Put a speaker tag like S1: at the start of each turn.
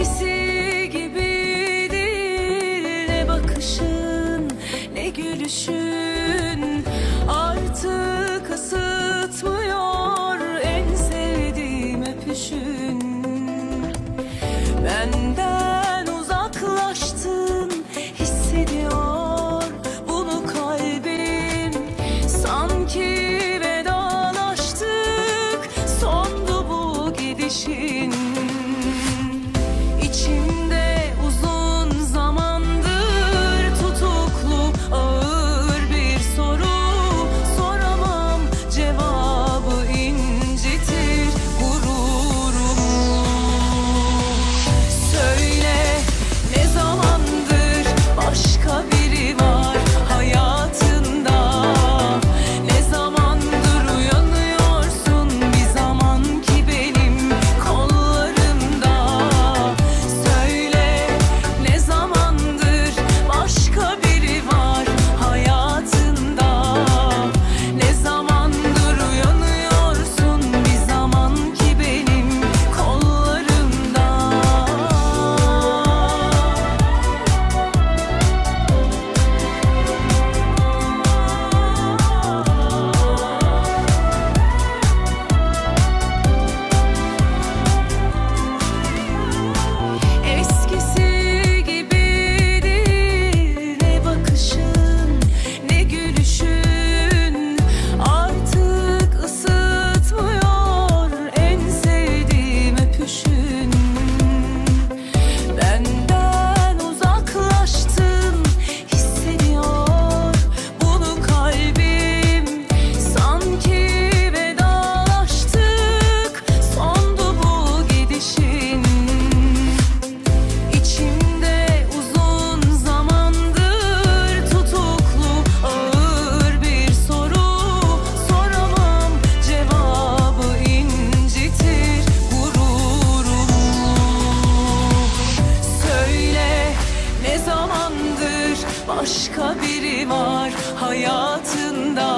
S1: eskisi gibidir Ne bakışın ne gülüşün Başka biri var hayatında.